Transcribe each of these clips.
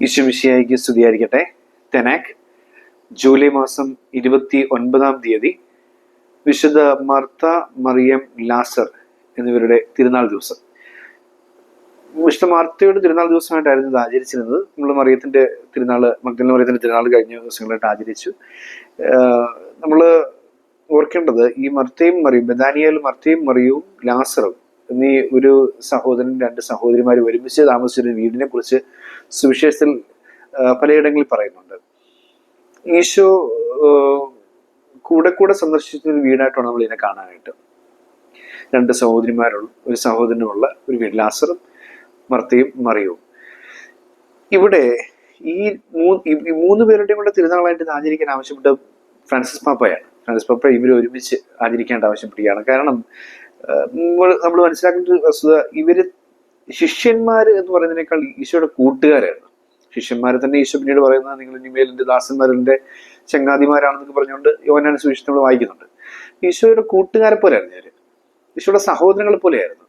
ഈശ്വമിശിയായിക്ക് സ്തുതിയായിരിക്കട്ടെ. തെനാക് ജൂലൈ മാസം ഇരുപത്തി ഒൻപതാം തീയതി വിശുദ്ധ മർത്ത മറിയം ലാസർ എന്നിവരുടെ തിരുനാൾ ദിവസം. വിശുദ്ധ മാർത്തയുടെ തിരുനാൾ ദിവസമായിട്ടായിരുന്നു ഇത് ആചരിച്ചിരുന്നത്. നമ്മൾ മറിയത്തിന്റെ തിരുനാൾ മഗ്ദല മറിയത്തിന്റെ തിരുനാൾ കഴിഞ്ഞ ദിവസങ്ങളായിട്ട് ആചരിച്ചു. നമ്മൾ ഓർക്കേണ്ടത് ഈ മർത്തയും മറിയും ബദാനിയയിൽ മർത്തയും മറിയവും ലാസറും എന്നീ ഒരു സഹോദരൻ രണ്ട് സഹോദരിമാർ ഒരുമിച്ച് താമസിച്ചൊരു വീടിനെ കുറിച്ച് സുവിശേഷത്തിൽ പലയിടങ്ങളിൽ പറയുന്നുണ്ട്. ഈശോ കൂടെ കൂടെ സന്ദർശിച്ച ഒരു വീടായിട്ടാണ് നമ്മൾ ഇതിനെ കാണാനായിട്ട്. രണ്ട് സഹോദരിമാരുള്ള ഒരു സഹോദരനുമുള്ള ഒരു വീട് ലാസറും മർത്തയും മറിയവും. ഇവിടെ ഈ മൂന്ന് മൂന്ന് പേരുടെയും കൂടെ തിരുനാളായിട്ട് ആചരിക്കാൻ ആവശ്യപ്പെട്ട ഫ്രാൻസിസ് പാപ്പയാണ്. ഫ്രാൻസിസ് പാപ്പ ഇവർ ഒരുമിച്ച് ആചരിക്കേണ്ട ആവശ്യപ്പെടുകയാണ് കാരണം നമ്മൾ മനസ്സിലാക്കേണ്ട വസ്തുത ഇവർ ശിഷ്യന്മാര് എന്ന് പറയുന്നതിനേക്കാൾ ഈശോയുടെ കൂട്ടുകാരായിരുന്നു. ശിഷ്യന്മാരെ തന്നെ ഈശോ പിന്നീട് പറയുന്നത് നിങ്ങൾ ഇനിമേൽ എന്റെ ദാസന്മാരെ ചങ്ങാതിമാരാണെന്നൊക്കെ പറഞ്ഞുകൊണ്ട് യോനാൻ സുവിശേഷം നമ്മൾ വായിക്കുന്നുണ്ട്. ഈശോയുടെ കൂട്ടുകാരെ പോലെയായിരുന്നു ഞാൻ ഈശോയുടെ സഹോദരങ്ങളെ പോലെയായിരുന്നു.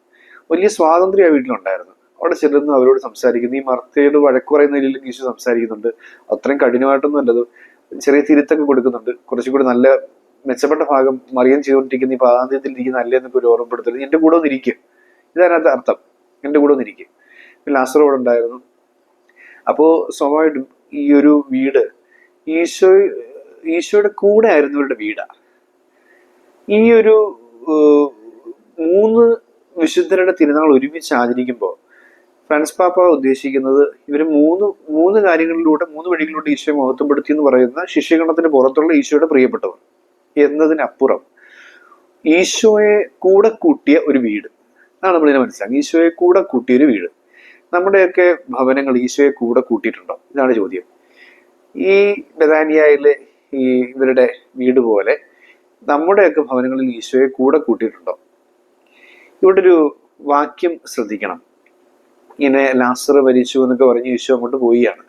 വലിയ സ്വാതന്ത്ര്യം ആ വീട്ടിലുണ്ടായിരുന്നു. അവിടെ ചെല്ലുന്നു അവരോട് സംസാരിക്കുന്നു. ഈ മർത്തയോട് വഴക്ക് പറയുന്ന രീതിയിൽ ഈശോ സംസാരിക്കുന്നുണ്ട്. അത്രയും കഠിനമായിട്ടൊന്നും അല്ലത്. ചെറിയ തിരുത്തൊക്കെ കൊടുക്കുന്നുണ്ട്. കുറച്ചുകൂടി നല്ല മെച്ചപ്പെട്ട ഭാഗം മറിയം ചെയ്തുകൊണ്ടിരിക്കുന്ന ഈ പാതാന്ത്യത്തിൽ ഇരിക്കുന്ന അല്ലേ എന്നൊക്കെ ഒരു ഓർമ്മപ്പെടുത്തൽ എന്റെ കൂടെ ഒന്ന് ഇരിക്കും. ഇതാണ് അർത്ഥം. എന്റെ കൂടെ ഒന്ന് ലാസർ ലാസറോട് ഉണ്ടായിരുന്നു. അപ്പോൾ സ്വാഭാവികമായിട്ടും ഈ ഒരു വീട് ഈശോ ഈശോയുടെ കൂടെ ആയിരുന്നു ഇവരുടെ വീടാ. ഈ ഒരു മൂന്ന് വിശുദ്ധരുടെ തിരുനാൾ ഒരുമിച്ച് ആചരിക്കുമ്പോൾ ഫ്രാൻസ് പാപ്പ ഉദ്ദേശിക്കുന്നത് ഇവർ മൂന്ന് മൂന്ന് കാര്യങ്ങളിലൂടെ മൂന്ന് വഴികളിലൂടെ ഈശോയെ മഹത്വപ്പെടുത്തി എന്ന് പറയുന്ന ശിഷ്യഗണത്തിന് പുറത്തുള്ള ഈശോയുടെ പ്രിയപ്പെട്ടവർ എന്നതിനപ്പുറം ഈശോയെ കൂടെ കൂട്ടിയ ഒരു വീട്. അതാണ് നമ്മളിതിനെ മനസ്സിലാക്കുക ഈശോയെ കൂടെ കൂട്ടിയൊരു വീട്. നമ്മുടെയൊക്കെ ഭവനങ്ങൾ ഈശോയെ കൂടെ കൂട്ടിയിട്ടുണ്ടോ? ഇതാണ് ചോദ്യം. ഈ ബദാനിയയിലെ ഈ ഇവരുടെ വീട് പോലെ നമ്മുടെയൊക്കെ ഭവനങ്ങളിൽ ഈശോയെ കൂടെ കൂട്ടിയിട്ടുണ്ടോ? ഇവിടെ ഒരു വാക്യം ശ്രദ്ധിക്കണം. ഇങ്ങനെ ലാസർ മരിച്ചു എന്നൊക്കെ പറഞ്ഞ് ഈശോ അങ്ങോട്ട് പോയിയാണ്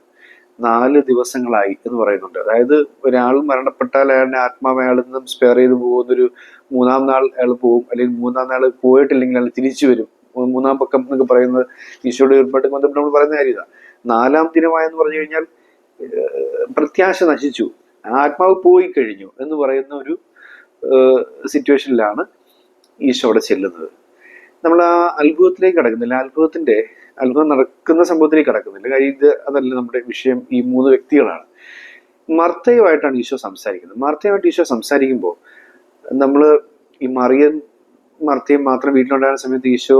നാല് ദിവസങ്ങളായി എന്ന് പറയുന്നുണ്ട്. അതായത് ഒരാൾ മരണപ്പെട്ടാൽ അയാളുടെ ആത്മാവ് അയാളിൽ നിന്നും സ്പെയർ ചെയ്ത് പോകുന്നൊരു മൂന്നാം നാൾ അയാൾ പോകും. അല്ലെങ്കിൽ മൂന്നാം നാൾ പോയിട്ടില്ലെങ്കിൽ അയാൾ തിരിച്ചു വരും. മൂന്നാം പക്കം എന്നൊക്കെ പറയുന്നത് ഈശോയുടെ ഏർപ്പാട്ട് ബന്ധപ്പെട്ട് നമ്മൾ പറയുന്ന കാര്യം ഇതാ നാലാം ദിനമായെന്ന് പറഞ്ഞു കഴിഞ്ഞാൽ പ്രത്യാശ നശിച്ചു. ആത്മാവ് പോയി കഴിഞ്ഞു എന്ന് പറയുന്ന ഒരു സിറ്റുവേഷനിലാണ് ഈശോ അവിടെ ചെല്ലുന്നത്. നമ്മൾ ആ അത്ഭുതത്തിലേക്ക് കടക്കുന്നില്ല. അത്ഭുതത്തിന്റെ അത്ഭുതം നടക്കുന്ന സംഭവത്തിലേക്ക് കടക്കുന്നില്ല കാര്യം ഇത് അതല്ല നമ്മുടെ വിഷയം ഈ മൂന്ന് വ്യക്തികളാണ്. മർത്തയുമായിട്ടാണ് ഈശോ സംസാരിക്കുന്നത്. മർത്തയുമായിട്ട് ഈശോ സംസാരിക്കുമ്പോൾ നമ്മൾ ഈ മറിയൻ മർത്തയും മാത്രം വീട്ടിലുണ്ടായിരുന്ന സമയത്ത് ഈശോ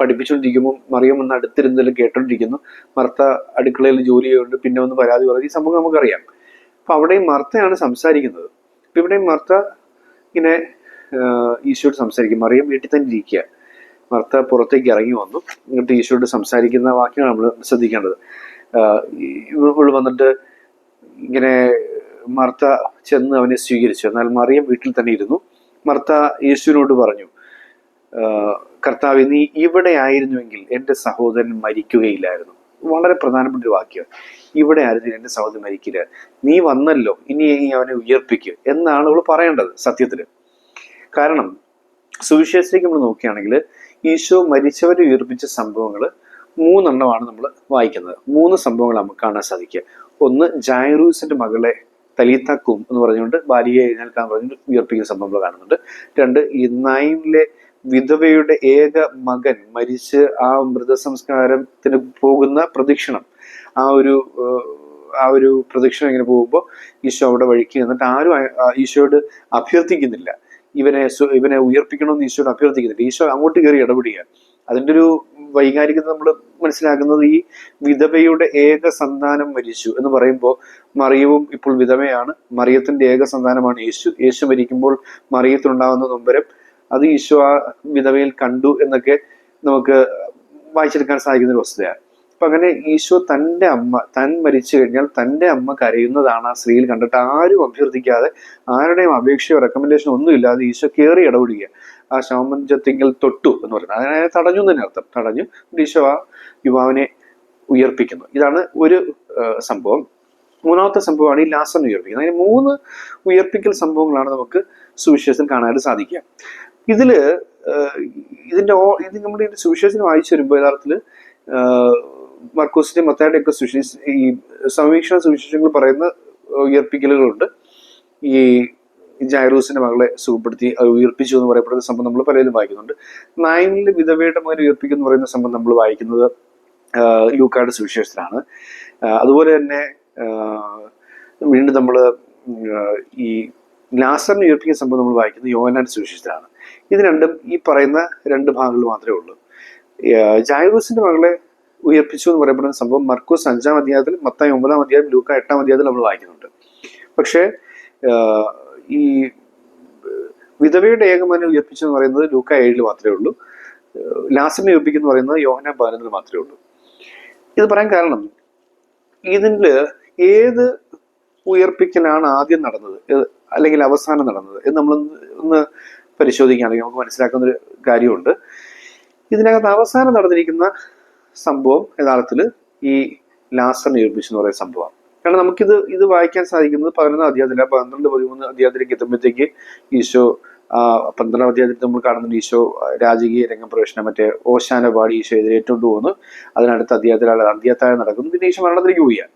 പഠിപ്പിച്ചുകൊണ്ടിരിക്കുമ്പോൾ മറിയം ഒന്ന് അടുത്തിരുന്നതിൽ കേട്ടോണ്ടിരിക്കുന്നു. മർത്ത അടുക്കളയിൽ ജോലി ചെയ്യുന്നുണ്ട്. പിന്നെ ഒന്ന് പരാതി പറയും ഈ സംഭവം നമുക്കറിയാം. അപ്പൊ അവിടെയും മർത്തയാണ് സംസാരിക്കുന്നത്. ഇവിടെയും മർത്ത ഇങ്ങനെ ഈശോട് സംസാരിക്കും. മറിയം വീട്ടിൽ തന്നെ ഇരിക്കുക. മർത്ത പുറത്തേക്ക് ഇറങ്ങി വന്നു. എന്നിട്ട് ഈശോയോട് സംസാരിക്കുന്ന വാക്യമാണ് നമ്മൾ ശ്രദ്ധിക്കേണ്ടത്. ഇവൾ വന്നിട്ട് ഇങ്ങനെ മർത്ത ചെന്ന് അവനെ സ്വീകരിച്ചു. എന്നാൽ മറിയം വീട്ടിൽ തന്നെ ഇരുന്നു. മർത്ത യേശുവിനോട് പറഞ്ഞു കർത്താവ് നീ ഇവിടെ ആയിരുന്നുവെങ്കിൽ എന്റെ സഹോദരൻ മരിക്കുകയില്ലായിരുന്നു. വളരെ പ്രധാനപ്പെട്ട ഒരു വാക്യം. ഇവിടെ ആയിരുന്നു എന്റെ സഹോദരൻ മരിക്കില്ല. നീ വന്നല്ലോ. ഇനി അവനെ ഉയർപ്പിക്കുക എന്നാണ് അവൾ പറയേണ്ടത് സത്യത്തിൽ കാരണം സുവിശേഷത്തിലേക്ക് നമ്മൾ നോക്കുകയാണെങ്കിൽ ഈശോ മരിച്ചവരെ ഉയർപ്പിച്ച സംഭവങ്ങൾ മൂന്നെണ്ണമാണ് നമ്മൾ വായിക്കുന്നത്. മൂന്ന് സംഭവങ്ങൾ നമുക്ക് കാണാൻ സാധിക്കുക. ഒന്ന് ജായറൂസിന്റെ മകളെ തലീത്തക്കും എന്ന് പറഞ്ഞുകൊണ്ട് ഭാര്യയെ എഴുന്നേൽക്കാൻ പറഞ്ഞുകൊണ്ട് ഉയർപ്പിക്കുന്ന സംഭവങ്ങൾ കാണുന്നുണ്ട്. രണ്ട് ഈ നൈനിലെ വിധവയുടെ ഏക മകൻ മരിച്ച് ആ മൃതസംസ്കാരത്തിന് പോകുന്ന പ്രദക്ഷിണം. ആ ഒരു ആ ഒരു പ്രദക്ഷിണം ഇങ്ങനെ പോകുമ്പോൾ ഈശോ അവിടെ വഴിക്ക് എന്നിട്ട് ആരും ഈശോയോട് അഭ്യർത്ഥിക്കുന്നില്ല. ഇവനെ ഇവനെ ഉയർപ്പിക്കണമെന്ന് ഈശോനെ അഭ്യർത്ഥിക്കുന്നുണ്ട്. ഈശോ അങ്ങോട്ട് കയറി ഇടപെടുക. അതിന്റെ ഒരു വൈകാരികത നമ്മൾ മനസ്സിലാക്കുന്നത് ഈ വിധവയുടെ ഏക സന്താനം മരിച്ചു എന്ന് പറയുമ്പോൾ മറിയവും ഇപ്പോൾ വിധവയാണ്. മറിയത്തിന്റെ ഏക സന്താനമാണ് യേശു. യേശു മരിക്കുമ്പോൾ മറിയത്തിനുണ്ടാകുന്ന നൊമ്പരം അത് ഈശോ ആ വിധവയിൽ കണ്ടു എന്നൊക്കെ നമുക്ക് വായിച്ചെടുക്കാൻ സാധിക്കുന്ന ഒരു വസ്തുതയാണ്. അങ്ങനെ ഈശോ തന്റെ അമ്മ താൻ മരിച്ചു കഴിഞ്ഞാൽ തന്റെ അമ്മ കരയുന്നതാണ് ആ സ്ത്രീയിൽ കണ്ടിട്ട് ആരും അഭ്യർത്ഥിക്കാതെ ആരുടെയും അപേക്ഷയോ റെക്കമെൻഡേഷനോ ഒന്നും ഇല്ലാതെ ഈശോ കയറി ഇടപെടുക ആ ശവമഞ്ചത്തിങ്കൽ തൊട്ടു എന്ന് പറയുന്നത്. അതിനെ തടഞ്ഞു തന്നെ അർത്ഥം. തടഞ്ഞു ഈശോ ആ യുവാവിനെ ഉയർപ്പിക്കുന്നു. ഇതാണ് ഒരു സംഭവം. മൂന്നാമത്തെ സംഭവമാണ് ഈ ലാസൻ ഉയർപ്പിക്കുന്നത്. അങ്ങനെ മൂന്ന് ഉയർപ്പിക്കൽ സംഭവങ്ങളാണ് നമുക്ക് സുവിശേഷം കാണാനായിട്ട് സാധിക്കുക. ഇതിൽ ഇതിന്റെ ഇത് നമ്മുടെ സുവിശേഷം വായിച്ചു വരുമ്പോൾ യഥാർത്ഥത്തിൽ മർക്കോസിന്റെ മത്തായുടെ ഒക്കെ സുവിശേഷ ഈ സമീക്ഷണ സുവിശേഷങ്ങൾ പറയുന്ന ഉയർപ്പിക്കലുകളുണ്ട്. ഈ ജൈറൂസിന്റെ മകളെ സുഖപ്പെടുത്തി ഉയർപ്പിച്ചു എന്ന് പറയപ്പെടുന്ന സംഭവം നമ്മൾ പലരും വായിക്കുന്നുണ്ട്. നായനിലെ വിധവയുടെ മകനെ ഉയർപ്പിക്കുന്ന പറയുന്ന സംഭവം നമ്മൾ വായിക്കുന്നത് ലൂക്കാട് സുവിശേഷത്തിലാണ്. അതുപോലെ തന്നെ വീണ്ടും നമ്മൾ ഈ ലാസറിനെ ഉയർപ്പിക്കുന്ന സംഭവം നമ്മൾ വായിക്കുന്നത് യോനാട് സുവിശേഷത്തിലാണ്. ഇത് രണ്ടും ഈ പറയുന്ന രണ്ട് ഭാഗങ്ങൾ മാത്രമേ ഉള്ളൂ. ജൈറൂസിന്റെ മകളെ ഉയർപ്പിച്ചു എന്ന് പറയപ്പെടുന്ന സംഭവം മർക്കോസ് അഞ്ചാം അധ്യായത്തിൽ മത്തായി ഒമ്പതാം അധ്യായം ലൂക്ക എട്ടാം അധ്യായത്തിൽ നമ്മൾ വായിക്കുന്നുണ്ട്. പക്ഷേ ഈ വിധവയുടെ ഏകമനെ ഉയർപ്പിച്ചു എന്ന് പറയുന്നത് ലൂക്ക ഏഴിൽ മാത്രമേ ഉള്ളൂ. ലാസിനെ ഉയർപ്പിക്കുന്നു പറയുന്നത് യോഹന പതിനൊന്നിൽ മാത്രമേ ഉള്ളൂ. ഇത് പറയാൻ കാരണം ഇതിൽ ഏത് ഉയർപ്പിക്കലാണ് ആദ്യം നടന്നത്? അല്ലെങ്കിൽ അവസാനം നടന്നത്? എന്ന് നമ്മൾ ഒന്ന് പരിശോധിക്കുകയാണെങ്കിൽ നമുക്ക് മനസ്സിലാക്കുന്ന ഒരു കാര്യമുണ്ട്. ഇതിനകത്ത് അവസാനം നടന്നിരിക്കുന്ന സംഭവം യഥാർത്ഥത്തിൽ ഈ ലാസറിനെ ഉയർപ്പിച്ചു എന്ന് പറയുന്ന സംഭവമാണ്. കാരണം നമുക്കിത് ഇത് വായിക്കാൻ സാധിക്കുന്നത് പതിനൊന്നാം അധ്യായത്തില പന്ത്രണ്ട് പതിമൂന്ന് അധ്യായത്തിലേക്ക് എത്തുമ്പോഴത്തേക്ക് ഈശോ പന്ത്രണ്ടാം അധ്യായത്തിൽ നമ്മൾ കാണുന്നുണ്ട് ഈശോ രാജകീയ രാജകീയ രംഗപ്രവേശനം മറ്റേ ഓശാന പാടി ഈശോ എതിരേറ്റുകൊണ്ട് പോകുന്നു അതിനടുത്ത അധ്യായത്തിൽ അധ്യായത്തായ നടക്കുന്നു. പിന്നെ ഈശോ മരണത്തിലേക്ക് പോവുകയാണ്.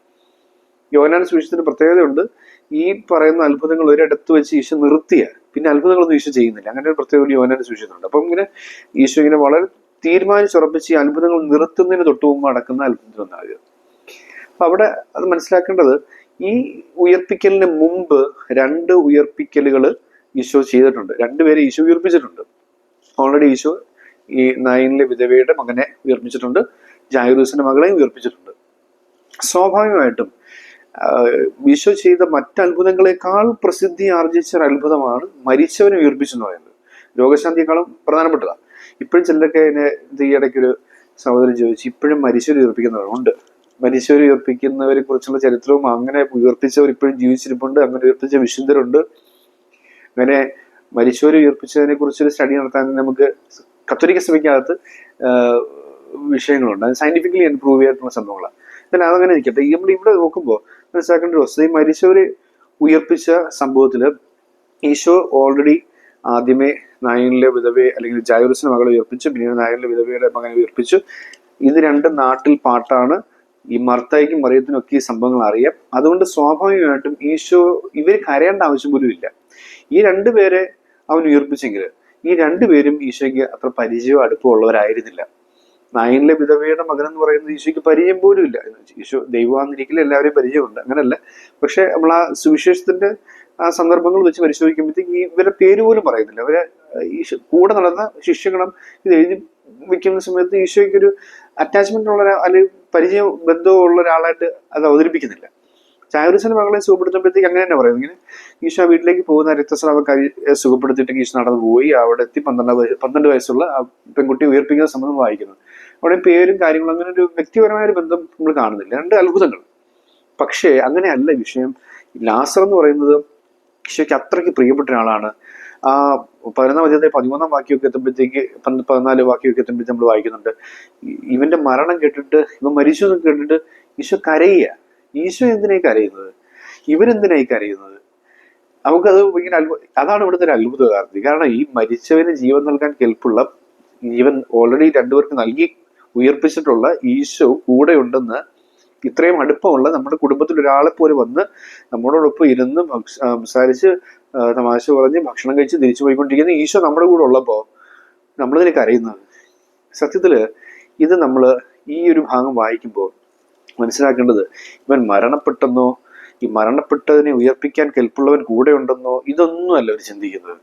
യോനാൻ സുവിശേഷത്തിന് പ്രത്യേകതയുണ്ട്. ഈ പറയുന്ന അത്ഭുതങ്ങൾ ഒരിടത്ത് വെച്ച് ഈശോ നിർത്തിയ പിന്നെ അത്ഭുതങ്ങളൊന്നും ഈശോ ചെയ്യുന്നില്ല. അങ്ങനെ ഒരു പ്രത്യേക യോനാൻ സുവിശേഷത്തിലുണ്ട്. അപ്പം ഇങ്ങനെ ഈശോ ഇങ്ങനെ വളരെ തീരുമാനിച്ചുറപ്പിച്ച് ഈ അത്ഭുതങ്ങൾ നിർത്തുന്നതിന് തൊട്ട് മുമ്പ് നടക്കുന്ന അത്ഭുതം എന്നാണ് അപ്പൊ അവിടെ അത് മനസ്സിലാക്കേണ്ടത് ഈ ഉയർപ്പിക്കലിന് മുമ്പ് രണ്ട് ഉയർപ്പിക്കലുകൾ ഈശോ ചെയ്തിട്ടുണ്ട്. രണ്ടുപേരെ ഈശോ ഉയർപ്പിച്ചിട്ടുണ്ട്. ഓൾറെഡി ഈശോ ഈ നയനിലെ വിധവയുടെ മകനെ ഉയർപ്പിച്ചിട്ടുണ്ട്. ജായൂറൂസിന്റെ മകളെയും ഉയർപ്പിച്ചിട്ടുണ്ട്. സ്വാഭാവികമായിട്ടും ഈശോ ചെയ്ത മറ്റ് അത്ഭുതങ്ങളെക്കാൾ പ്രസിദ്ധി ആർജിച്ച ഒരു അത്ഭുതമാണ് മരിച്ചവനെ ഉയർപ്പിച്ചെന്ന് പറയുന്നത്. രോഗശാന്തിയെക്കാളും പ്രധാനപ്പെട്ടതാണ്. ഇപ്പോഴും ചിലരൊക്കെ അതിനെ ഈ ഇടയ്ക്കൊരു സഹോദരൻ ചോദിച്ചു ഇപ്പോഴും മരിച്ചവർ ഉയർപ്പിക്കുന്നവരുണ്ട് മരിച്ചവർ ഉയർപ്പിക്കുന്നവരെ കുറിച്ചുള്ള ചരിത്രവും അങ്ങനെ ഉയർപ്പിച്ചവർ ഇപ്പോഴും ജീവിച്ചിരിപ്പുണ്ട് അങ്ങനെ ഉയർപ്പിച്ച വിശുദ്ധരുണ്ട്. അങ്ങനെ മരിച്ചവർ ഉയർപ്പിച്ചതിനെ കുറിച്ചൊരു സ്റ്റഡി നടത്താൻ നമുക്ക് കത്തോലിക്ക സഭയ്ക്കകത്ത് വിഷയങ്ങളുണ്ട്. അത് സയന്റിഫിക്കലി പ്രൂവ് ചെയ്തിട്ടുള്ള സംഭവങ്ങളാണ്. എന്നാൽ അതങ്ങനെ നിൽക്കട്ടെ നമ്മൾ ഇവിടെ നോക്കുമ്പോൾ മനസ്സിലാക്കേണ്ട ഒരു വസ്തു ഈ മരിച്ചവര് ഉയർപ്പിച്ച സംഭവത്തിൽ ഈശോ ഓൾറെഡി ആദ്യമേ നായനിലെ വിധവയെ അല്ലെങ്കിൽ ജായൂറിസിന്റെ മകളെ ഉയർപ്പിച്ചു പിന്നീട് നായനിലെ വിധവയുടെ മകനെ ഉയർപ്പിച്ചു. ഇത് രണ്ട് നാട്ടിൽ പാട്ടാണ്. ഈ മർത്തായിക്കും മറിയത്തിനും ഒക്കെ ഈ സംഭവങ്ങൾ അറിയാം. അതുകൊണ്ട് സ്വാഭാവികമായിട്ടും ഈശോ ഇവർ കരയേണ്ട ആവശ്യം പോലും ഇല്ല. ഈ രണ്ടുപേരെ അവൻ ഉയർപ്പിച്ചെങ്കിൽ ഈ രണ്ടുപേരും ഈശോയ്ക്ക് അത്ര പരിചയവും അടുപ്പമോ ഉള്ളവരായിരുന്നില്ല. നായനിലെ വിധവയുടെ മകൻ എന്ന് പറയുന്നത് ഈശോയ്ക്ക് പരിചയം പോലും ഇല്ല. ഈശോ ദൈവമാന്നിരിക്കലും എല്ലാവരെയും പരിചയമുണ്ട്. അങ്ങനല്ല. പക്ഷെ നമ്മൾ ആ സുവിശേഷത്തിന്റെ സന്ദർഭങ്ങൾ വെച്ച് പരിശോധിക്കുമ്പോഴത്തേക്ക് ഈ ഇവരുടെ പേര് പോലും പറയുന്നില്ല. അവരെ ഈ കൂടെ നടന്ന ശിഷ്യഗണം ഇത് എഴുതി വെക്കുന്ന സമയത്ത് ഈശോയ്ക്ക് ഒരു അറ്റാച്ച്മെന്റ് ഉള്ള അല്ലെങ്കിൽ പരിചയ ബന്ധവും ഉള്ള ഒരാളായിട്ട് അത് അവതരിപ്പിക്കുന്നില്ല. ചായൂരിസിന്റെ മകളെ സുഖപ്പെടുത്തുമ്പോഴത്തേക്ക് അങ്ങനെ തന്നെ പറയുന്നു. ഇങ്ങനെ ഈശോ വീട്ടിലേക്ക് പോകുന്ന രക്തസ്രാവ കരി സുഖപ്പെടുത്തിയിട്ട് ഈശോ നടന്നു പോയി. അവിടെ എത്തി പന്ത്രണ്ട് പന്ത്രണ്ട് വയസ്സുള്ള ആ പെൺകുട്ടി ഉയർപ്പിക്കുന്ന സംബന്ധം വായിക്കുന്നു. അവിടെ പേരും കാര്യങ്ങളും അങ്ങനെ ഒരു വ്യക്തിപരമായ ഒരു ബന്ധം നമ്മൾ കാണുന്നില്ല. രണ്ട് അത്ഭുതങ്ങൾ. പക്ഷേ അങ്ങനെയല്ല വിഷയം. ലാസർ എന്ന് പറയുന്നത് ഈശോയ്ക്ക് അത്രയ്ക്ക് പ്രിയപ്പെട്ട ഒരാളാണ്. ആ പതിനൊന്നാം അധ്യായത്തെ പതിമൂന്നാം വാക്യമൊക്കെ എത്തുമ്പോഴത്തേക്ക് പതിനാല് വാക്യമൊക്കെ എത്തുമ്പോഴത്തേക്ക് നമ്മൾ വായിക്കുന്നുണ്ട്. ഇവന്റെ മരണം കേട്ടിട്ട് ഇവൻ മരിച്ചു എന്ന് കേട്ടിട്ട് ഈശോ കരയുക ഈശോ എന്തിനായി കരയുന്നത്? ഇവരെന്തിനായി കരയുന്നത്? നമുക്കത് ഭയങ്കര അത്ഭുത അതാണ് ഇവിടുത്തെ ഒരു അത്ഭുത കാരണം കാരണം ഈ മരിച്ചവന് ജീവൻ നൽകാൻ കെൽപ്പുള്ള ജീവൻ ഓൾറെഡി രണ്ടുപേർക്ക് നൽകി ഉയർപ്പിച്ചിട്ടുള്ള ഈശോ കൂടെ ഉണ്ടെന്ന് ഇത്രയും അടുപ്പമുള്ള നമ്മുടെ കുടുംബത്തിൽ ഒരാളെ പോലെ വന്ന് നമ്മളോടൊപ്പം ഇരുന്ന് സംസാരിച്ച് തമാശ പറഞ്ഞ് ഭക്ഷണം കഴിച്ച് തിരിച്ചു പോയിക്കൊണ്ടിരിക്കുന്ന ഈശോ നമ്മുടെ കൂടെ ഉള്ളപ്പോൾ നമ്മളിതിനെ കരയുന്നത് സത്യത്തിൽ ഇത് നമ്മൾ ഈ ഒരു ഭാഗം വായിക്കുമ്പോൾ മനസ്സിലാക്കേണ്ടത് ഇവൻ മരണപ്പെട്ടെന്നോ ഈ മരണപ്പെട്ടതിനെ ഉയർപ്പിക്കാൻ കെൽപ്പുള്ളവൻ കൂടെ ഉണ്ടെന്നോ ഇതൊന്നുമല്ല അവർ ചിന്തിക്കുന്നത്.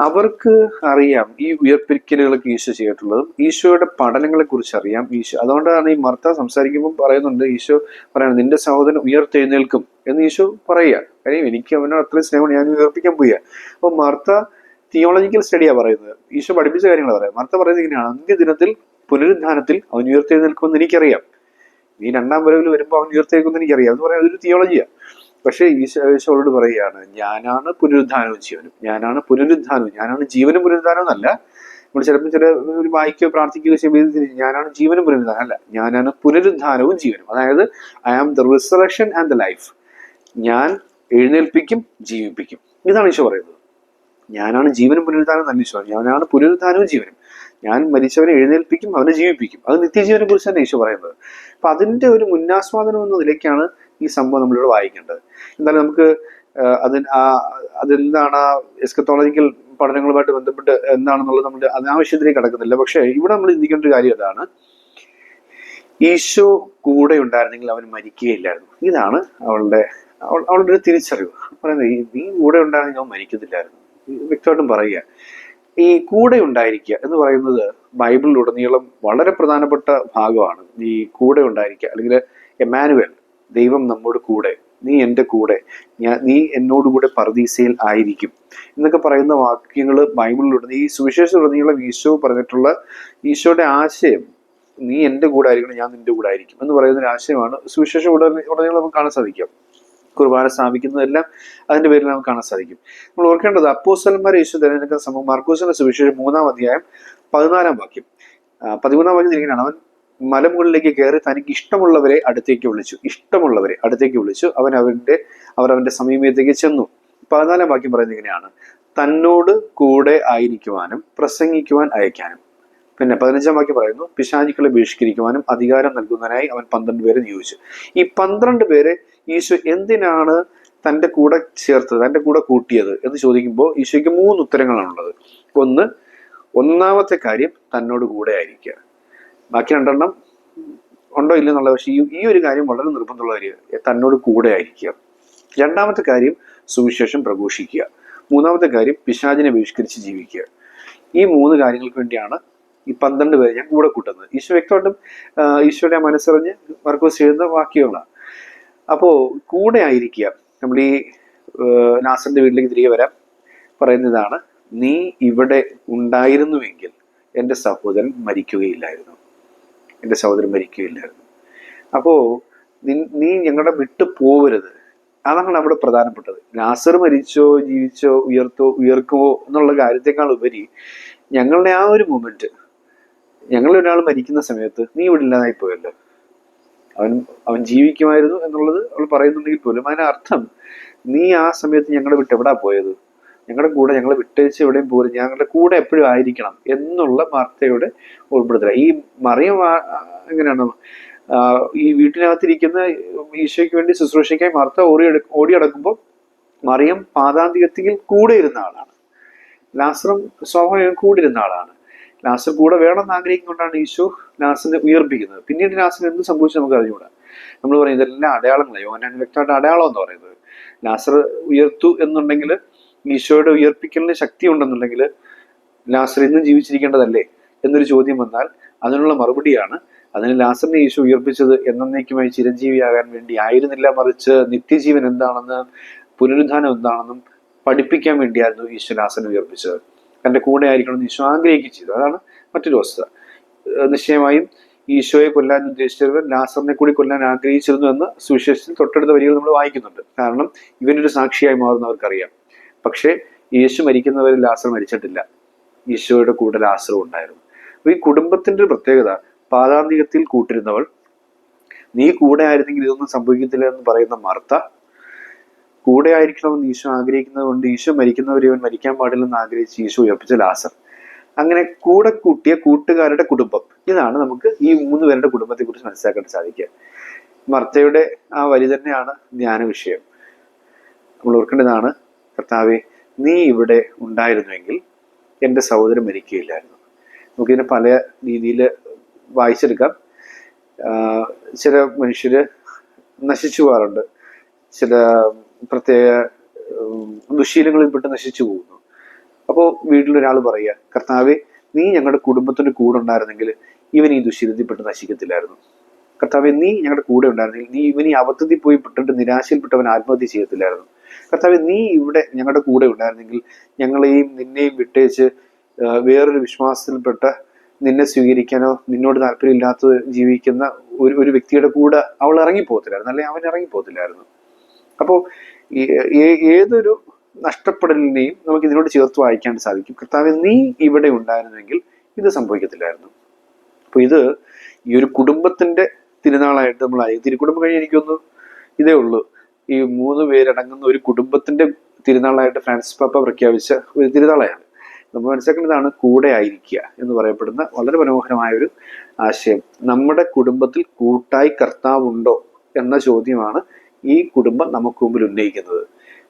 അവർക്ക് അറിയാം ഈ ഉയർപ്പിക്കലുകളൊക്കെ ഈശോ ചെയ്തിട്ടുള്ളതും ഈശോയുടെ പഠനങ്ങളെ കുറിച്ച് അറിയാം ഈശോ. അതുകൊണ്ടാണ് ഈ മർത്ത സംസാരിക്കുമ്പോൾ പറയുന്നുണ്ട് ഈശോ പറയുന്നത് നിന്റെ സഹോദരൻ ഉയർത്തെഴുന്നേൽക്കും എന്ന് ഈശോ പറയുക. കാര്യം എനിക്ക് അവനോട് അത്രയും സ്നേഹമാണ് ഞാൻ ഉയർപ്പിക്കാൻ പോയ അപ്പൊ മർത്ത തിയോളജിക്കൽ സ്റ്റഡിയാ പറയുന്നത്. ഈശോ പഠിപ്പിച്ച കാര്യങ്ങൾ പറയാം മർത്ത പറയുന്നത് ഇങ്ങനെയാണ്. അന്ത്യ ദിനത്തിൽ പുനരുദ്ധാനത്തിൽ അവൻ ഉയർത്തെഴുന്നേൽക്കുമെന്ന് എനിക്കറിയാം. നീ രണ്ടാം വരവിൽ വരുമ്പോൾ അവൻ ഉയർത്തേക്കുമെന്ന് എനിക്കറിയാം. എന്ന് പറയാം അതൊരു തിയോളജിയാ. പക്ഷേ ഈശോ ഈശോയോട് പറയുകയാണ് ഞാനാണ് പുനരുദ്ധാനവും ജീവനും. ഞാനാണ് പുനരുദ്ധാനവും. ഞാനാണ് ജീവനും പുനരുദ്ധാനവും അല്ല നമ്മൾ ചിലപ്പോൾ ചില ഒരു വായിക്കുകയോ പ്രാർത്ഥിക്കുകയോ ചെയ്യുമ്പോൾ ഞാനാണ് ജീവനും പുനരുദ്ധാനം അല്ല ഞാനാണ് പുനരുദ്ധാനവും ജീവനും. അതായത് I am the resurrection and the life ഞാൻ എഴുന്നേൽപ്പിക്കും ജീവിപ്പിക്കും. ഇതാണ് ഈശോ പറയുന്നത്. ഞാനാണ് ജീവനും പുനരുദ്ധാനം തന്നെ ഈശോ ഞാനാണ് പുനരുദ്ധാനവും ജീവനും. ഞാൻ മരിച്ചവനെ എഴുന്നേൽപ്പിക്കും അവനെ ജീവിപ്പിക്കും. അത് നിത്യജീവനെ കുറിച്ച് തന്നെ ഈശോ പറയുന്നത്. അപ്പൊ അതിന്റെ ഒരു മുന്നാസ്വാദനം എന്ന നിലയ്ക്കാണ് ഈ സംഭവം നമ്മളിവിടെ വായിക്കേണ്ടത്. എന്തായാലും നമുക്ക് അതിന് ആ അതെന്താണ് ആ എസ്കത്തോളജിക്കൽ പഠനങ്ങളുമായിട്ട് ബന്ധപ്പെട്ട് എന്താണെന്നുള്ളത് നമ്മൾ അനാവശ്യത്തിലേക്ക് കടക്കുന്നില്ല. പക്ഷേ ഇവിടെ നമ്മൾ ചിന്തിക്കേണ്ട ഒരു കാര്യം അതാണ്. ഈശോ കൂടെ ഉണ്ടായിരുന്നെങ്കിൽ അവൻ മരിക്കുകയില്ലായിരുന്നു. ഇതാണ് അവളുടെ അവളുടെ ഒരു തിരിച്ചറിവ്. പറയുന്നത് നീ കൂടെ ഉണ്ടായിരുന്നെങ്കിൽ അവൻ മരിക്കത്തില്ലായിരുന്നു. വ്യക്തമായിട്ടും പറയുക. ഈ കൂടെ ഉണ്ടായിരിക്കുക എന്ന് പറയുന്നത് ബൈബിളിലുടനീളം വളരെ പ്രധാനപ്പെട്ട ഭാഗമാണ്. ഈ കൂടെ ഉണ്ടായിരിക്കുക അല്ലെങ്കിൽ എമാനുവൽ ദൈവം നമ്മോട് കൂടെ നീ എന്റെ കൂടെ ഞാൻ നീ എന്നോടുകൂടെ പറദീസയിൽ ആയിരിക്കും. എന്നൊക്കെ പറയുന്ന വാക്യങ്ങൾ ബൈബിളിലുടനീ ഈ സുവിശേഷത്തിലുടനീളം ഈശോ പറഞ്ഞിട്ടുള്ള ഈശോയുടെ ആശയം നീ എന്റെ കൂടെ ആയിരിക്കണം ഞാൻ നിന്റെ കൂടെ ആയിരിക്കും എന്ന് പറയുന്ന ഒരു ആശയമാണ് സുവിശേഷം ഉടനെ ഉടനീളം നമുക്ക് കാണാൻ സാധിക്കും. കുർബാന സ്ഥാപിക്കുന്നതെല്ലാം അതിന്റെ പേരിൽ നമുക്ക് കാണാൻ സാധിക്കും. നമ്മൾ ഓർക്കേണ്ടത് അപ്പോസ്വലന്മാർ യേശു തിരഞ്ഞെടുക്കുന്ന സംഭവം മാർക്കോസിന്റെ സുവിശേഷം മൂന്നാം അധ്യായം പതിനാലാം വാക്യം. പതിമൂന്നാം വാക്യം ഇങ്ങനെയാണ്. അവൻ മലമുകളിലേക്ക് കയറി തനിക്ക് ഇഷ്ടമുള്ളവരെ അടുത്തേക്ക് വിളിച്ചു. ഇഷ്ടമുള്ളവരെ അടുത്തേക്ക് വിളിച്ചു. അവൻ അവന്റെ അവർ അവന്റെ സമീപത്തേക്ക് ചെന്നു. പതിനാലാം വാക്യം പറയുന്നത് ഇങ്ങനെയാണ്. തന്നോട് കൂടെ ആയിരിക്കുവാനും പ്രസംഗിക്കുവാൻ അയക്കാനും. പിന്നെ പതിനഞ്ചാം വാക്യം പറയുന്നു പിശാചുക്കളെ ബഹിഷ്കരിക്കുവാനും അധികാരം നൽകുന്നതിനായി അവൻ പന്ത്രണ്ട് പേരെ നിയോഗിച്ചു. ഈ പന്ത്രണ്ട് പേരെ ഈശോ എന്തിനാണ് തന്റെ കൂടെ ചേർത്തത് തന്റെ കൂടെ കൂട്ടിയത് എന്ന് ചോദിക്കുമ്പോൾ ഈശോയ്ക്ക് മൂന്ന് ഉത്തരങ്ങളാണുള്ളത്. ഒന്ന് ഒന്നാമത്തെ കാര്യം തന്നോട് കൂടെ ആയിരിക്കുക. ബാക്കി രണ്ടെണ്ണം ഉണ്ടോ ഇല്ലെന്നുള്ള പക്ഷേ ഈ ഒരു കാര്യം വളരെ നിർബന്ധമുള്ള കാര്യം. തന്നോട് കൂടെ ആയിരിക്കുക. രണ്ടാമത്തെ കാര്യം സുവിശേഷം പ്രഘോഷിക്കുക. മൂന്നാമത്തെ കാര്യം പിശാചിനെ ബഹിഷ്കരിച്ച് ജീവിക്കുക. ഈ മൂന്ന് കാര്യങ്ങൾക്ക് വേണ്ടിയാണ് ഈ പന്ത്രണ്ട് പേരെ ഞാൻ കൂടെ കൂട്ടുന്നത്. ഈശോ വ്യക്തമായിട്ടും ഈശോയുടെ മനസ്സറിഞ്ഞ് മർക്കോസ് എഴുതുന്ന വാക്യങ്ങളാണ്. അപ്പോ കൂടെ ആയിരിക്കുക. നമ്മൾ ഈ നാസറിന്റെ വീട്ടിലേക്ക് തിരികെ വരാം. പറയുന്നതാണ് നീ ഇവിടെ ഉണ്ടായിരുന്നുവെങ്കിൽ എന്റെ സഹോദരൻ മരിക്കുകയില്ലായിരുന്നു. എന്റെ സഹോദരൻ മരിക്കുകയില്ലായിരുന്നു. അപ്പോൾ നി- ഞങ്ങളുടെ വിട്ടു പോവരുത്. അതാണ് അവിടെ പ്രധാനപ്പെട്ടത്. നാസർ മരിച്ചോ ജീവിച്ചോ ഉയർത്തോ ഉയർക്കുമോ എന്നുള്ള കാര്യത്തെക്കാൾ ഉപരി ഞങ്ങളുടെ ആ ഒരു മൊമെന്റ് ഞങ്ങളിൽ ഒരാൾ മരിക്കുന്ന സമയത്ത് നീ ഇവിടെ ഇല്ലാതായി പോയല്ലോ. അവൻ അവൻ ജീവിക്കുമായിരുന്നു എന്നുള്ളത് അവൾ പറയുന്നുണ്ടെങ്കിൽ പോലും അതിനർത്ഥം നീ ആ സമയത്ത് ഞങ്ങളെ വിട്ട് എവിടാ പോയത്? ഞങ്ങളുടെ കൂടെ ഞങ്ങളെ വിട്ടേച്ച് എവിടെയും പോലും ഞങ്ങളുടെ കൂടെ എപ്പോഴും ആയിരിക്കണം എന്നുള്ള വാർത്തയുടെ ഉൾപ്പെടുത്തല ഈ മറിയം എങ്ങനെയാണ്? ഈ വീട്ടിനകത്തിരിക്കുന്ന ഈശോയ്ക്ക് വേണ്ടി ശുശ്രൂഷയ്ക്കായി മാർത്ത ഓടി ഓടിയടക്കുമ്പോൾ മറിയം പാതാന്തികത്തിൽ കൂടെ ഇരുന്ന ആളാണ്. ലാസറും സ്വാഭാവികം കൂടെ ഇരുന്ന ആളാണ്. ലാസർ കൂടെ വേണമെന്ന് ആഗ്രഹിക്കുന്നുകൊണ്ടാണ് ഈശോ ലാസറിനെ ഉയർപ്പിക്കുന്നത്. പിന്നീട് ലാസറിന് എന്ത് സംഭവിച്ചു നമുക്ക് അറിഞ്ഞുകൂടാ. നമ്മൾ പറയും ഇതെല്ലാം അടയാളങ്ങളാണ് യോഹന്നാൻ വ്യക്തമായിട്ട് അടയാളം എന്ന് പറയുന്നത്. ലാസർ ഉയർത്തു എന്നുണ്ടെങ്കിൽ ഈശോയുടെ ഉയർപ്പിക്കലിന് ശക്തി ഉണ്ടെന്നുണ്ടെങ്കിൽ ലാസർ ഇന്നും ജീവിച്ചിരിക്കേണ്ടതല്ലേ എന്നൊരു ചോദ്യം വന്നാൽ അതിനുള്ള മറുപടിയാണ് അതിന് ലാസറിനെ ഈശോ ഉയർപ്പിച്ചത് എന്നേക്കുമായി ചിരഞ്ജീവിയാകാൻ വേണ്ടി ആയിരുന്നില്ല. മറിച്ച് നിത്യജീവൻ എന്താണെന്ന് പുനരുദ്ധാനം എന്താണെന്നും പഠിപ്പിക്കാൻ വേണ്ടിയായിരുന്നു ഈശോ ലാസറിനെ ഉയർപ്പിച്ചത്. തന്റെ കൂടെ ആയിരിക്കണം എന്ന് ഈശോ ആഗ്രഹിക്കുകയും അതാണ് മറ്റൊരു വസ്തുത നിശ്ചയമായും ഈശോയെ കൊല്ലാൻ ഉദ്ദേശിച്ചവർ ലാസറിനെ കൂടി കൊല്ലാൻ ആഗ്രഹിച്ചിരുന്നു എന്ന് സുവിശേഷത്തിൽ തൊട്ടടുത്ത വരികൾ നമ്മൾ വായിക്കുന്നുണ്ട്. കാരണം ഇവനൊരു സാക്ഷിയായി മാറുന്നവർക്കറിയാം. പക്ഷേ യേശു മരിക്കുന്നവരിൽ ലാസർ മരിച്ചിട്ടില്ല. ഈശോയുടെ കൂടെ ലാസറും ഉണ്ടായിരുന്നു. അപ്പൊ ഈ കുടുംബത്തിന്റെ ഒരു പ്രത്യേകത പാതാന്തികത്തിൽ കൂട്ടിരുന്നവൾ നീ കൂടെ ആയിരുന്നെങ്കിൽ ഇതൊന്നും സംഭവിക്കത്തില്ല എന്ന് പറയുന്ന മർത്ത കൂടെ ആയിരിക്കണമെന്ന് ഈശോ ആഗ്രഹിക്കുന്നത് കൊണ്ട് ഈശോ മരിക്കുന്നവരെ ഇവൻ മരിക്കാൻ പാടില്ലെന്ന് ആഗ്രഹിച്ച് ഈശോ ഉയർപ്പിച്ച ലാസർ. അങ്ങനെ കൂടെ കൂട്ടിയ കൂട്ടുകാരുടെ കുടുംബം ഇതാണ് നമുക്ക് ഈ മൂന്ന് പേരുടെ കുടുംബത്തെ കുറിച്ച് മനസ്സിലാക്കാൻ സാധിക്കുക. മർത്തയുടെ ആ വരി തന്നെയാണ് ധ്യാന വിഷയം നമ്മൾ ഓർക്കേണ്ടതാണ് കർത്താവെ നീ ഇവിടെ ഉണ്ടായിരുന്നുവെങ്കിൽ എന്റെ സഹോദരൻ മരിക്കുകയില്ലായിരുന്നു. നമുക്കിതിനെ പല രീതിയിൽ വായിച്ചെടുക്കാം. ചില മനുഷ്യർ നശിച്ചു പോകാറുണ്ട്. ചില പ്രത്യേക ദുശീലങ്ങളിൽപ്പെട്ട് നശിച്ചു പോകുന്നു. അപ്പോൾ വീട്ടിലൊരാൾ പറയുക കർത്താവെ നീ ഞങ്ങളുടെ കുടുംബത്തിന്റെ കൂടെ ഉണ്ടായിരുന്നെങ്കിൽ ഇവൻ ഈ ദുശീലത്തിൽപ്പെട്ട് നശിക്കത്തില്ലായിരുന്നു. കർത്താവെ നീ ഞങ്ങളുടെ കൂടെ ഉണ്ടായിരുന്നെങ്കിൽ നീ ഇവൻ ഈ അബദ്ധത്തിൽ പോയി പെട്ടിട്ട് നിരാശയിൽപ്പെട്ടവൻ ആത്മഹത്യ ചെയ്യത്തില്ലായിരുന്നു. കർത്താവെ നീ ഇവിടെ ഞങ്ങളുടെ കൂടെ ഉണ്ടായിരുന്നെങ്കിൽ ഞങ്ങളെയും നിന്നെയും വിട്ടേച്ച് വേറൊരു വിശ്വാസത്തിൽപ്പെട്ട നിന്നെ സ്വീകരിക്കാനോ നിന്നോട് താല്പര്യമില്ലാത്ത ജീവിക്കുന്ന ഒരു ഒരു വ്യക്തിയുടെ കൂടെ അവൾ ഇറങ്ങിപ്പോകത്തില്ലായിരുന്നു അല്ലെങ്കിൽ അവൻ ഇറങ്ങിപ്പോകത്തില്ലായിരുന്നു. അപ്പോൾ ഏതൊരു നഷ്ടപ്പെടലിനെയും നമുക്ക് ഇതിനോട് ചേർത്ത് വായിക്കാൻ സാധിക്കും. കർത്താവ് നീ ഇവിടെ ഉണ്ടായിരുന്നെങ്കിൽ ഇത് സംഭവിക്കത്തില്ലായിരുന്നു. അപ്പൊ ഇത് ഈ ഒരു കുടുംബത്തിന്റെ തിരുനാളായിട്ട് നമ്മൾ ആയി. തിരുക്കുടുംബം കഴിഞ്ഞ് എനിക്കൊന്ന് ഇതേ ഉള്ളൂ. ഈ മൂന്ന് പേരടങ്ങുന്ന ഒരു കുടുംബത്തിന്റെ തിരുനാളായിട്ട് ഫ്രാൻസിസ് പാപ്പ പ്രഖ്യാപിച്ച ഒരു തിരുനാളാണ് നമ്മൾ മനസ്സിലാക്കേണ്ടതാണ് കൂടെ ആയിരിക്കുക എന്ന് പറയപ്പെടുന്ന വളരെ മനോഹരമായ ഒരു ആശയം. നമ്മുടെ കുടുംബത്തിൽ കൂട്ടായി കർത്താവുണ്ടോ എന്ന ചോദ്യമാണ് ഈ കുടുംബം നമുക്ക് മുമ്പിൽ ഉന്നയിക്കുന്നത്.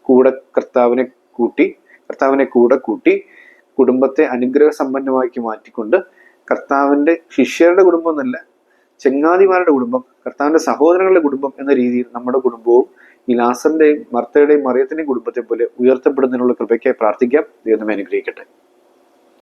കൂടെ കർത്താവിനെ കൂട്ടി കർത്താവിനെ കൂടെ കൂട്ടി കുടുംബത്തെ അനുഗ്രഹ സമ്പന്നമാക്കി മാറ്റിക്കൊണ്ട് കർത്താവിന്റെ ശിഷ്യരുടെ കുടുംബം എന്നല്ല ചെങ്ങാതിമാരുടെ കുടുംബം കർത്താവിന്റെ സഹോദരങ്ങളുടെ കുടുംബം എന്ന രീതിയിൽ നമ്മുടെ കുടുംബവും ഈ ലാസറിന്റെയും മർത്തയുടെയും മറിയത്തിന്റെയും കുടുംബത്തെ പോലെ ഉയർത്തപ്പെടുന്നതിനുള്ള കൃപയ്ക്കായി പ്രാർത്ഥിക്കാം. ദൈവം അനുഗ്രഹിക്കട്ടെ.